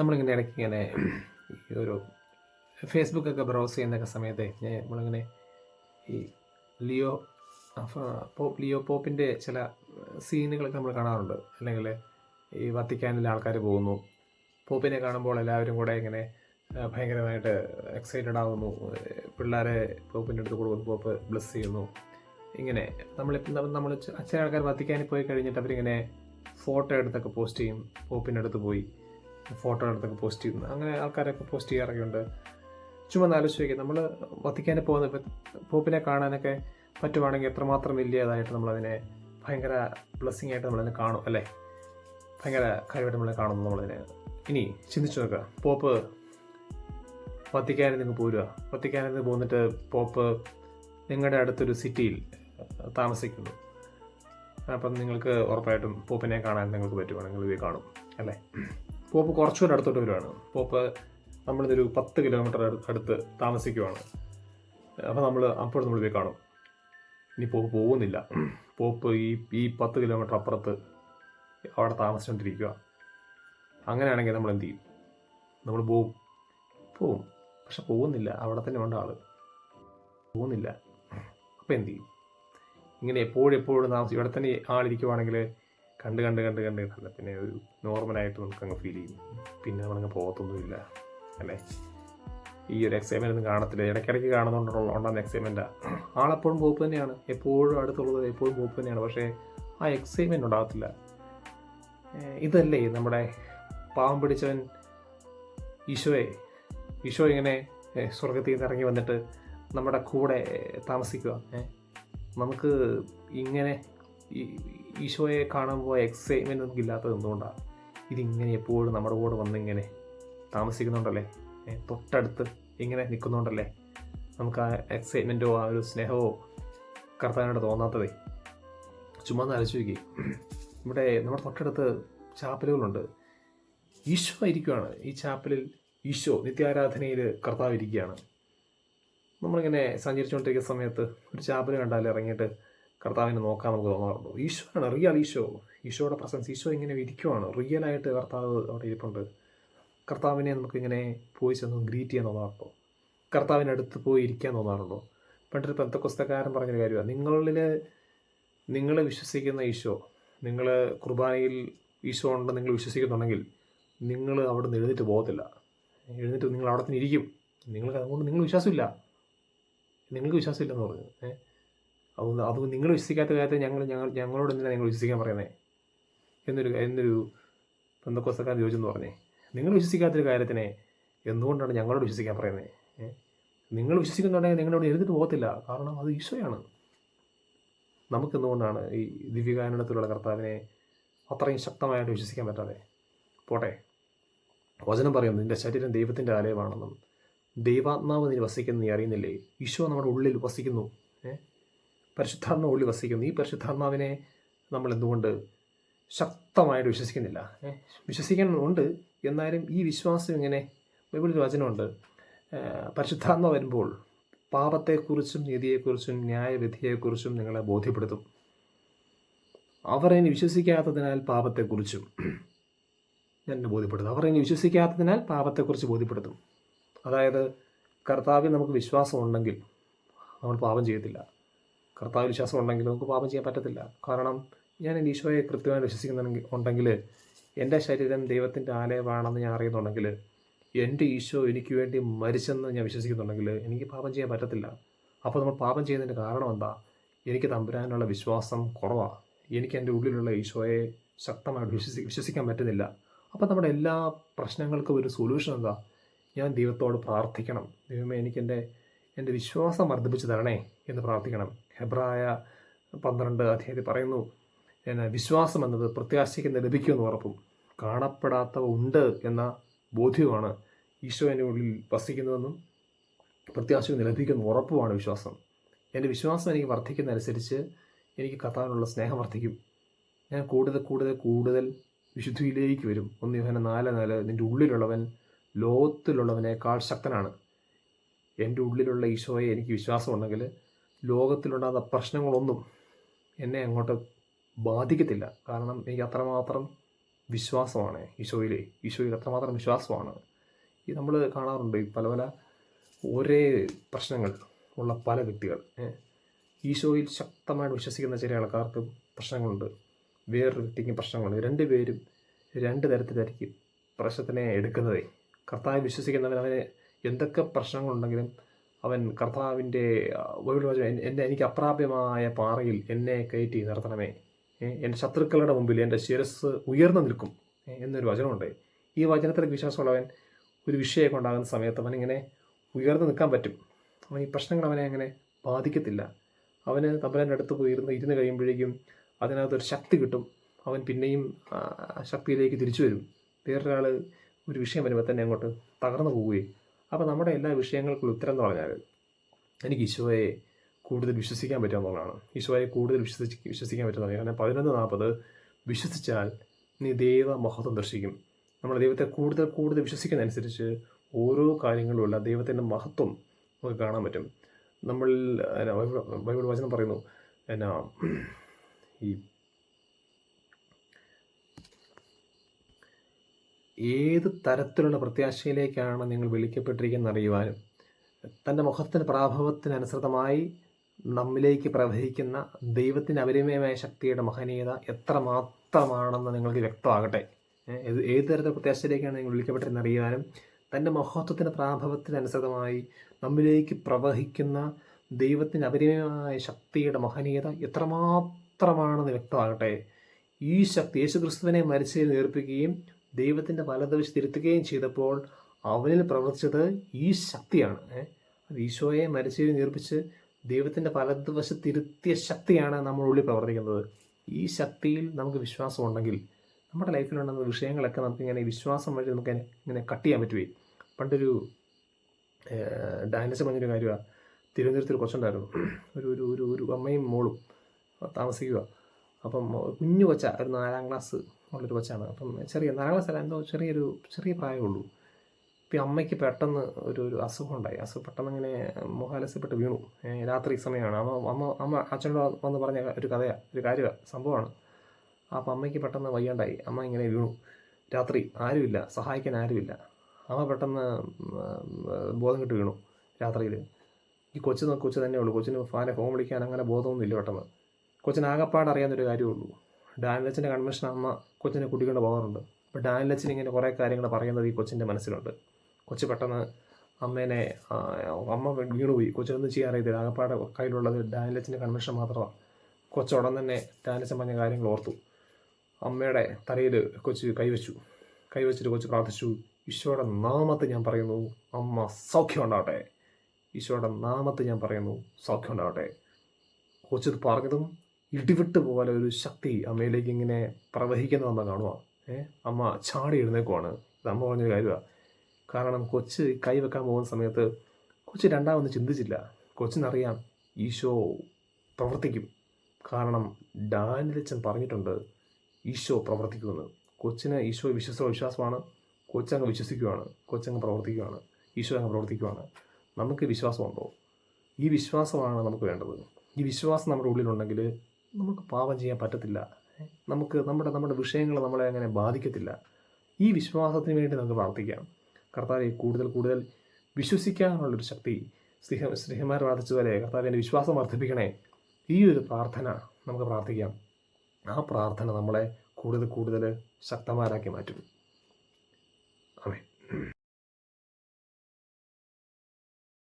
നമ്മളിങ്ങനെ ഇടയ്ക്ക് ഇങ്ങനെ ഈ ഒരു ഫേസ്ബുക്കൊക്കെ ബ്രൗസ് ചെയ്യുന്നൊക്കെ സമയത്ത് നമ്മളിങ്ങനെ ഈ ലിയോ പോപ്പ് ലിയോ പോപ്പിന്റെ ചില സീനുകളൊക്കെ നമ്മൾ കാണാറുണ്ട്. അല്ലെങ്കിൽ ഈ വത്തിക്കാനിൽ ആൾക്കാർ പോകുന്നു. പോപ്പിനെ കാണുമ്പോൾ എല്ലാവരും കൂടെ ഇങ്ങനെ ഭയങ്കരമായിട്ട് എക്സൈറ്റഡ് ആകുന്നു പിള്ളേരെ പോപ്പിന്റെ അടുത്ത് കൊടുക്കുന്നു. പോപ്പ് ബ്ലസ് ചെയ്യുന്നു. ഇങ്ങനെ നമ്മൾ നമ്മൾ ചില ആൾക്കാർ വത്തിക്കാനിൽ പോയി കഴിഞ്ഞിട്ട് അവരിങ്ങനെ ഫോട്ടോ എടുത്തൊക്കെ പോസ്റ്റ് ചെയ്യും. പോപ്പിന്റെ അടുത്ത് പോയി. ഫോട്ടോ എടുത്തൊക്കെ പോസ്റ്റ് ചെയ്യുന്നു അങ്ങനെ ആൾക്കാരൊക്കെ പോസ്റ്റ് ചെയ്യാറൊക്കെ ഉണ്ട് ചുമ്മാ ആലോചിച്ച് നമ്മൾ വത്തിക്കാനേ പോകുന്ന പോപ്പിനെ കാണാനൊക്കെ പറ്റുവാണെങ്കിൽ എത്രമാത്രം വലിയതായിട്ട് നമ്മളതിനെ ഭയങ്കര ബ്ലെസ്സിങ് ആയിട്ട് നമ്മളതിനെ കാണും അല്ലേ? ഭയങ്കര കാര്യമായിട്ട് നമ്മളെ കാണുന്നു നമ്മളതിനെ. ഇനി ചിന്തിച്ചു നോക്കുക പോപ്പ് വത്തിക്കാനിൽ നിന്ന് പോരുക വത്തിക്കാനിൽ നിന്ന് പോന്നിട്ട് പോപ്പ് നിങ്ങളുടെ അടുത്തൊരു സിറ്റിയിൽ താമസിക്കുന്നു. അപ്പം നിങ്ങൾക്ക് ഉറപ്പായിട്ടും പോപ്പിനെ കാണാൻ നിങ്ങൾക്ക് പറ്റുവാണെങ്കിൽ ഇത് കാണും അല്ലേ? പോപ്പ് കുറച്ചുകൂടെ അടുത്തോട്ട് വരുവാണ്. പോപ്പ് നമ്മളിതൊരു പത്ത് കിലോമീറ്റർ അടുത്ത് താമസിക്കുവാണ്. അപ്പോൾ നമ്മൾ അപ്പോൾ നമ്മൾ പോയി കാണും. ഇനി പോപ്പ് പോകുന്നില്ല. പോപ്പ് ഈ ഈ പത്ത് കിലോമീറ്റർ അപ്പുറത്ത് അവിടെ താമസിച്ചുകൊണ്ടിരിക്കുക അങ്ങനെയാണെങ്കിൽ നമ്മൾ എന്ത് ചെയ്യും? നമ്മൾ പോവും. പോവും. പക്ഷെ പോകുന്നില്ല. അവിടെ തന്നെ ഉണ്ട് ആൾ പോകുന്നില്ല. അപ്പോൾ എന്ത് ചെയ്യും? ഇങ്ങനെ എപ്പോഴും എപ്പോഴും താമസിക്കും ഇവിടെ തന്നെ ആളിരിക്കുവാണെങ്കിൽ കണ്ട് കണ്ട് കണ്ട് കണ്ട് കണ്ട് പിന്നെ ഒരു നോർമലായിട്ട് നമുക്ക് അങ്ങ് ഫീൽ ചെയ്യും. പിന്നെ നമ്മളങ്ങ് പോകത്തൊന്നുമില്ല അല്ലേ? ഈ ഒരു എക്സൈറ്റ്മെന്റ് ഒന്നും കാണത്തില്ല. ഇടയ്ക്കിടയ്ക്ക് കാണുന്നുണ്ടല്ലോ ഉണ്ടാകുന്ന എക്സൈറ്റ്മെന്റാണ് ആളെപ്പോഴും പോപ്പ് തന്നെയാണ്. എപ്പോഴും അടുത്തുള്ളത് എപ്പോഴും പോപ്പ് തന്നെയാണ്. പക്ഷേ ആ എക്സൈറ്റ്മെന്റ് ഉണ്ടാകത്തില്ല. ഇതല്ലേ നമ്മുടെ പാവം പിടിച്ചവൻ ഈശോയെ. ഈശോ ഇങ്ങനെ സ്വർഗത്തിൽ നിന്ന് ഇറങ്ങി വന്നിട്ട് നമ്മുടെ കൂടെ താമസിക്കുക നമുക്ക് ഇങ്ങനെ ഈശോയെ കാണുമ്പോൾ എക്സൈറ്റ്മെന്റ് നമുക്കില്ലാത്തത് എന്തുകൊണ്ടാണ് ഇതിങ്ങനെ എപ്പോഴും നമ്മുടെ കൂടെ വന്നിങ്ങനെ താമസിക്കുന്നുണ്ടല്ലേ? തൊട്ടടുത്ത് ഇങ്ങനെ നിൽക്കുന്നുണ്ടല്ലേ? നമുക്ക് ആ എക്സൈറ്റ്മെന്റോ ആ ഒരു സ്നേഹമോ കർത്താനോട് തോന്നാത്തതേ. ചുമ്മാ ഒന്ന് ആലോചിച്ച് നോക്കി. ഇവിടെ നമ്മുടെ തൊട്ടടുത്ത് ചാപ്പലുകളുണ്ട്. ഈശോ ഇരിക്കുകയാണ് ഈ ചാപ്പലിൽ ഈശോ നിത്യാരാധനയിൽ കർത്താവ് ഇരിക്കുകയാണ്. നമ്മളിങ്ങനെ സഞ്ചരിച്ചുകൊണ്ടിരിക്കുന്ന സമയത്ത് ഒരു ചാപ്പൽ കണ്ടാൽ ഇറങ്ങിയിട്ട് കർത്താവിനെ നോക്കാൻ നമുക്ക് തോന്നാറുണ്ടോ. ഈശോയാണ് റിയൽ ഈശോ. ഈശോയുടെ പ്രസൻസ് ഈശോ ഇങ്ങനെ ഇരിക്കുവാണ്. റിയലായിട്ട് കർത്താവ് അവിടെ ഇരിപ്പുണ്ട്. കർത്താവിനെ നമുക്കിങ്ങനെ പോയി ചെന്ന് ഗ്രീറ്റ് ചെയ്യാൻ തോന്നാറുണ്ടോ? കർത്താവിന്റെ അടുത്ത് പോയി ഇരിക്കാൻ തോന്നാറുണ്ടോ? പണ്ടൊരു പെന്തക്കൊസ്തക്കാരൻ പറഞ്ഞൊരു കാര്യമാണ്. നിങ്ങളിൽ നിങ്ങൾ വിശ്വസിക്കുന്ന ഈശോ നിങ്ങൾ കുർബാനയിൽ ഈശോ ഉണ്ടെന്ന് നിങ്ങൾ വിശ്വസിക്കുന്നുണ്ടെങ്കിൽ നിങ്ങൾ അവിടെ നിന്ന് എഴുന്നേറ്റ് പോകത്തില്ല. എഴുന്നേറ്റ് നിങ്ങൾ അവിടെ തന്നെ ഇരിക്കും. നിങ്ങൾക്ക് അതുകൊണ്ട് നിങ്ങൾ വിശ്വാസമില്ല. നിങ്ങൾക്ക് വിശ്വാസമില്ലെന്ന് പറഞ്ഞു. ഏഹ് അതുകൊണ്ട് അത് നിങ്ങൾ വിശ്വസിക്കാത്ത കാര്യത്തെ ഞങ്ങൾ ഞങ്ങൾ ഞങ്ങളോട് എന്തിനാണ് നിങ്ങൾ വിശ്വസിക്കാൻ പറയുന്നത് എന്നൊരു എന്നൊരു പെന്തക്കോസ്തക്കാരൻ ചോദിച്ചെന്ന് പറഞ്ഞേ. നിങ്ങൾ വിശ്വസിക്കാത്തൊരു കാര്യത്തിനെ എന്തുകൊണ്ടാണ് ഞങ്ങളോട് വിശ്വസിക്കാൻ പറയുന്നത് ഏഹ് നിങ്ങൾ വിശ്വസിക്കുന്നുണ്ടെങ്കിൽ നിങ്ങളോട് എഴുതിട്ട് പോകത്തില്ല. കാരണം അത് ഈശോയാണ്. നമുക്ക് എന്തുകൊണ്ടാണ് ഈ ദിവ്യകാരണത്തിലുള്ള കർത്താവിനെ അത്രയും ശക്തമായിട്ട് വിശ്വസിക്കാൻ പറ്റാതെ? പോട്ടെ. വചനം പറയുന്നു നിന്റെ ശരീരം ദൈവത്തിന്റെ ആലയമാണെന്നും ദൈവാത്മാവ് നീ വസിക്കുന്നു നീ അറിയുന്നില്ലേ? ഈശോ നമ്മുടെ ഉള്ളിൽ വസിക്കുന്നു. ഏ? പരിശുദ്ധാത്മ ഉള്ളിൽ വസിക്കുന്നു. ഈ പരിശുദ്ധാത്മാവിനെ നമ്മൾ എന്തുകൊണ്ട് ശക്തമായിട്ട് വിശ്വസിക്കുന്നില്ല? വിശ്വസിക്കാൻ വിശ്വസിക്കുന്നുണ്ട് എന്നാലും ഈ വിശ്വാസം ഇങ്ങനെ ബൈബിളിൽ വചനമുണ്ട്. പരിശുദ്ധാത്മ വരുമ്പോൾ പാപത്തെക്കുറിച്ചും നീതിയെക്കുറിച്ചും ന്യായവിധിയെക്കുറിച്ചും നിങ്ങളെ ബോധ്യപ്പെടുത്തും. അവർ ഇനി വിശ്വസിക്കാത്തതിനാൽ പാപത്തെക്കുറിച്ചും എന്നെ ബോധ്യപ്പെടുത്തും. അവർ ഇനി വിശ്വസിക്കാത്തതിനാൽ പാപത്തെക്കുറിച്ച് ബോധ്യപ്പെടുത്തും. അതായത് കർത്താവിൽ നമുക്ക് വിശ്വാസം ഉണ്ടെങ്കിൽ നമ്മൾ പാപം ചെയ്യത്തില്ല. കർത്താവിൽ വിശ്വാസം ഉണ്ടെങ്കിൽ നമുക്ക് പാപം ചെയ്യാൻ പറ്റത്തില്ല. കാരണം ഞാൻ എന്റെ ഈശോയെ കൃത്യമായി വിശ്വസിക്കുന്നുണ്ടെങ്കിൽ ഉണ്ടെങ്കിൽ എന്റെ ശരീരം ദൈവത്തിന്റെ ആലയമാണെന്ന് ഞാൻ അറിയുന്നുണ്ടെങ്കിൽ എന്റെ ഈശോ എനിക്ക് വേണ്ടി മരിച്ചെന്ന് ഞാൻ വിശ്വസിക്കുന്നുണ്ടെങ്കിൽ എനിക്ക് പാപം ചെയ്യാൻ പറ്റത്തില്ല. അപ്പോൾ നമ്മൾ പാപം ചെയ്യുന്നതിന്റെ കാരണം എന്താ? എനിക്ക് തമ്പുരാനുള്ള വിശ്വാസം കുറവാണ് എനിക്ക് എന്റെ ഉള്ളിലുള്ള ഈശോയെ ശക്തമായിട്ട് വിശ്വസി വിശ്വസിക്കാൻ പറ്റുന്നില്ല. അപ്പോൾ നമ്മുടെ എല്ലാ പ്രശ്നങ്ങൾക്കും ഒരു സൊല്യൂഷൻ എന്താ? ഞാൻ ദൈവത്തോട് പ്രാർത്ഥിക്കണം. ദൈവമേ എനിക്കെന്റെ എന്റെ വിശ്വാസം വർദ്ധിപ്പിച്ച് തരണേ എന്ന് പ്രാർത്ഥിക്കണം. ഹെബ്രായ പന്ത്രണ്ട് അധ്യായത്തിൽ പറയുന്നു വിശ്വാസം എന്നത് പ്രത്യാശയ്ക്ക് ലഭിക്കുമെന്ന് ഉറപ്പും കാണപ്പെടാത്തവ ഉണ്ട് എന്ന ബോധ്യമാണ് ഈശോയുടെ ഉള്ളിൽ വസിക്കുന്നതെന്നും പ്രത്യാശയ്ക്ക് ലഭിക്കുന്ന ഉറപ്പുമാണ് വിശ്വാസം. എന്റെ വിശ്വാസം എനിക്ക് വർദ്ധിക്കുന്നതനുസരിച്ച് എനിക്ക് കത്താനുള്ള സ്നേഹം വർദ്ധിക്കും. ഞാൻ കൂടുതൽ കൂടുതൽ കൂടുതൽ വിശുദ്ധിയിലേക്ക് വരും. ഒന്ന് യോഹന നാല് നാല് നിന്റെ ഉള്ളിലുള്ളവൻ ലോകത്തിലുള്ളവനേക്കാൾ ശക്തനാണ്. എന്റെ ഉള്ളിലുള്ള ഈശോയെ എനിക്ക് വിശ്വാസമുണ്ടെങ്കിൽ ലോകത്തിലുണ്ടാകുന്ന പ്രശ്നങ്ങളൊന്നും എന്നെ അങ്ങോട്ട് ബാധിക്കത്തില്ല. കാരണം എനിക്ക് അത്രമാത്രം വിശ്വാസമാണ് ഈശോയിലെ. ഈശോയിൽ അത്രമാത്രം വിശ്വാസമാണ്. ഈ നമ്മൾ കാണാറുണ്ട് പല പല ഒരേ പ്രശ്നങ്ങൾ ഉള്ള പല വ്യക്തികൾ. ഈശോയിൽ ശക്തമായിട്ട് വിശ്വസിക്കുന്ന ചില ആൾക്കാർക്ക് പ്രശ്നങ്ങളുണ്ട്. വേറൊരു വ്യക്തിക്കും പ്രശ്നങ്ങളുണ്ട്. രണ്ടുപേരും രണ്ട് തരത്തിലായിരിക്കും പ്രശ്നത്തിനെ എടുക്കുന്നതേ. കർത്താവ് വിശ്വസിക്കുന്നവൻ എന്തൊക്കെ പ്രശ്നങ്ങളുണ്ടെങ്കിലും അവൻ കർത്താവിന്റെ ബൈബിൾ എന്റെ എനിക്ക് അപ്രാപ്യമായ പാറയിൽ എന്നെ കയറ്റി നിർത്തണമേ. എന്റെ ശത്രുക്കളുടെ മുമ്പിൽ എന്റെ ശിരസ് ഉയർന്നു നിൽക്കും. എന്നൊരു വചനമുണ്ട്. ഈ വചനത്തിലേക്ക് വിശ്വാസമുള്ളവൻ ഒരു വിഷയമൊക്കെ ഉണ്ടാകുന്ന സമയത്ത് അവനിങ്ങനെ ഉയർന്നു നിൽക്കാൻ പറ്റും. അവൻ ഈ പ്രശ്നങ്ങൾ അവനെ അങ്ങനെ ബാധിക്കത്തില്ല. അവന് തമ്പലന്റെ അടുത്ത് പോയി ഇരുന്ന് ഇരുന്ന് കഴിയുമ്പോഴേക്കും അതിനകത്തൊരു ശക്തി കിട്ടും. അവൻ പിന്നെയും ശക്തിയിലേക്ക് തിരിച്ചു വരും. വേറൊരാൾ ഒരു വിഷയം വരുമ്പോൾ തന്നെ അങ്ങോട്ട് തകർന്നു പോവുകയും അപ്പോൾ നമ്മുടെ എല്ലാ വിഷയങ്ങൾക്കുള്ള ഉത്തരം എന്ന് പറഞ്ഞാൽ എനിക്ക് ഈശോയെ കൂടുതൽ വിശ്വസിക്കാൻ പറ്റുമെന്നുള്ളതാണ് ഈശോയെ കൂടുതൽ വിശ്വസിച്ച് വിശ്വസിക്കാൻ പറ്റുന്നതാണ് കാരണം പതിനൊന്ന് നാൽപ്പത് വിശ്വസിച്ചാൽ നീ ദൈവ മഹത്വം ദർശിക്കും. നമ്മൾ ദൈവത്തെ കൂടുതൽ കൂടുതൽ വിശ്വസിക്കുന്നതനുസരിച്ച് ഓരോ കാര്യങ്ങളുമുള്ള ദൈവത്തിന്റെ മഹത്വം നമുക്ക് കാണാൻ പറ്റും. നമ്മൾ ബൈബിൾ വചനം പറയുന്നു എന്നാ ഈ ഏത് തരത്തിലുള്ള പ്രത്യാശയിലേക്കാണ് നിങ്ങൾ വിളിക്കപ്പെട്ടിരിക്കുന്നത് അറിയുവാനും തന്റെ മുഖത്തിന്റെ പ്രാഭവത്തിനനുസൃതമായി നമ്മിലേക്ക് പ്രവഹിക്കുന്ന ദൈവത്തിന്റെ അപരിമയമായ ശക്തിയുടെ മഹനീയത എത്ര മാത്രമാണെന്ന് നിങ്ങൾക്ക് വ്യക്തമാകട്ടെ. ഏത് ഏത് തരത്തിലുള്ള പ്രത്യാശയിലേക്കാണ് നിങ്ങൾ വിളിക്കപ്പെട്ടിരുന്ന അറിയാനും തന്റെ മഹത്വത്തിന്റെ പ്രാഭവത്തിനനുസൃതമായി നമ്മിലേക്ക് പ്രവഹിക്കുന്ന ദൈവത്തിന്റെ അപരിമയമായ ശക്തിയുടെ മഹനീയത എത്രമാത്രമാണെന്ന് വ്യക്തമാകട്ടെ. ഈ ശക്തി യേശുക്രിസ്തുവിനെ മരിച്ചതിൽ നേർപ്പിക്കുകയും ദൈവത്തിന്റെ വലതുവശത്ത് തിരുത്തുകയും ചെയ്തപ്പോൾ അവനിൽ പ്രവർത്തിച്ചത് ഈ ശക്തിയാണ്? അത് ഈശോയെ മരിച്ചു നീർപ്പിച്ച് ദൈവത്തിന്റെ വലതുവശത്തിരുത്തിയ ശക്തിയാണ് നമ്മുടെ ഉള്ളിൽ പ്രവർത്തിക്കുന്നത്. ഈ ശക്തിയിൽ നമുക്ക് വിശ്വാസമുണ്ടെങ്കിൽ നമ്മുടെ ലൈഫിലുണ്ടെന്ന വിഷയങ്ങളൊക്കെ നമുക്ക് ഇങ്ങനെ വിശ്വാസം വഴി നമുക്ക് ഇങ്ങനെ- കട്ട് ചെയ്യാൻ പറ്റുമേ പണ്ടൊരു ഡാൻസ് പറഞ്ഞൊരു കാര്യമാണ്. തിരുവനന്തപുരത്ത് ഒരു കൊച്ചുണ്ടായിരുന്നു. ഒരു ഒരു ഒരു ഒരു അമ്മയും മോളും താമസിക്കുക. അപ്പം കുഞ്ഞു കൊച്ച ഒരു നാലാം ക്ലാസ് ഉള്ളൊരു കൊച്ചാണ്. അപ്പം ചെറിയ നാലാം ക്ലാസ് അല്ല എന്തോ ചെറിയൊരു ചെറിയ പ്രായമുള്ളൂ ഇപ്പം അമ്മയ്ക്ക് പെട്ടെന്ന് ഒരു ഒരു അസുഖം ഉണ്ടായി. അസുഖം പെട്ടെന്ന് ഇങ്ങനെ മുഖാലസ്യപ്പെട്ട് വീണു രാത്രി സമയമാണ്. അമ്മ അമ്മ അമ്മ അച്ഛനോട് വന്ന് പറഞ്ഞ ഒരു കഥയാണ് ഒരു കാര്യമാണ് സംഭവമാണ്. അപ്പം അമ്മയ്ക്ക് പെട്ടെന്ന് വയ്യാണ്ടായി. അമ്മ ഇങ്ങനെ വീണു. രാത്രി ആരുമില്ല സഹായിക്കാൻ ആരുമില്ല. അമ്മ പെട്ടെന്ന് ബോധം കെട്ട് വീണു രാത്രിയിൽ ഈ കൊച്ചു കൊച്ചു തന്നെ ഉള്ളൂ കൊച്ചിന് ഫാനെ ഫോൺ വിളിക്കാൻ അങ്ങനെ ബോധമൊന്നും ഇല്ല പെട്ടെന്ന്. കൊച്ചിന് ആകപ്പാട് അറിയാവുന്നൊരു കാര്യമുള്ളൂ. ഡാനിലച്ചന്റെ കൺവെൻഷൻ അമ്മ കൊച്ചിനെ കൂട്ടിക്കൊണ്ട് പോകാറുണ്ട്. അപ്പോൾ ഡാനിലച്ചൻ ഇങ്ങനെ കുറേ കാര്യങ്ങൾ പറയുന്നത് ഈ കൊച്ചിന്റെ മനസ്സിലുണ്ട്. കൊച്ചു പെട്ടെന്ന് അമ്മേനെ അമ്മ വീണുപോയി കൊച്ചിനൊന്നും ചെയ്യാൻ അറിയത്തില്ല. ആകപ്പാട് കയ്യിലുള്ളത് ഡാനിലച്ചന്റെ കൺവെൻഷൻ മാത്രമാണ്. കൊച്ചു ഉടൻ തന്നെ ഡാനിലച്ചൻ പറഞ്ഞ കാര്യങ്ങൾ ഓർത്തു. അമ്മയുടെ തലയിൽ കൊച്ചു കൈവച്ചു. കൈവച്ചിട്ട് കൊച്ചു പ്രാർത്ഥിച്ചു ഈശോയുടെ നാമത്തെ ഞാൻ പറയുന്നു അമ്മ സൗഖ്യം ഉണ്ടാവട്ടെ. ഈശോയുടെ നാമത്തെ ഞാൻ പറയുന്നു സൗഖ്യം ഉണ്ടാവട്ടെ. കൊച്ചത് പറഞ്ഞതും ഇടിവിട്ട് പോലെ ഒരു ശക്തി അമ്മയിലേക്ക് ഇങ്ങനെ പ്രവഹിക്കുന്നത് അമ്മ കാണുക ഏഹ് അമ്മ ചാടി എഴുന്നേക്കുവാണ്. ഇത് അമ്മ പറഞ്ഞൊരു കാര്യമാണ് കാരണം കൊച്ച് കൈവെക്കാൻ പോകുന്ന സമയത്ത് കൊച്ച് രണ്ടാമൊന്നും ചിന്തിച്ചില്ല. കൊച്ചിനറിയാം ഈശോ പ്രവർത്തിക്കും. കാരണം ഡാനിലച്ചൻ പറഞ്ഞിട്ടുണ്ട് ഈശോ പ്രവർത്തിക്കുമെന്ന്. കൊച്ചിന് ഈശോ വിശ്വസ വിശ്വാസമാണ്. കൊച്ചങ്ങ് വിശ്വസിക്കുകയാണ് കൊച്ചങ്ങ് പ്രവർത്തിക്കുകയാണ് ഈശോ അങ്ങ് പ്രവർത്തിക്കുകയാണ് നമുക്ക് വിശ്വാസമുണ്ടോ? ഈ വിശ്വാസമാണ് നമുക്ക് വേണ്ടത്. ഈ വിശ്വാസം നമ്മുടെ ഉള്ളിലുണ്ടെങ്കിൽ നമുക്ക് പാപം ചെയ്യാൻ പറ്റത്തില്ല. നമുക്ക് നമ്മുടെ നമ്മുടെ വിഷയങ്ങൾ നമ്മളെ അങ്ങനെ ബാധിക്കത്തില്ല. ഈ വിശ്വാസത്തിന് വേണ്ടി നമുക്ക് പ്രാർത്ഥിക്കാം. കർത്താവെ കൂടുതൽ കൂടുതൽ വിശ്വസിക്കാനുള്ളൊരു ശക്തി സ്നേഹ സ്നേഹന്മാർ പ്രാർത്ഥിച്ചതുപോലെ കർത്താവിന്റെ വിശ്വാസം വർദ്ധിപ്പിക്കണേ. ഈ ഒരു പ്രാർത്ഥന നമുക്ക് പ്രാർത്ഥിക്കാം. ആ പ്രാർത്ഥന നമ്മളെ കൂടുതൽ കൂടുതൽ ശക്തമാരാക്കി മാറ്റും. അമേ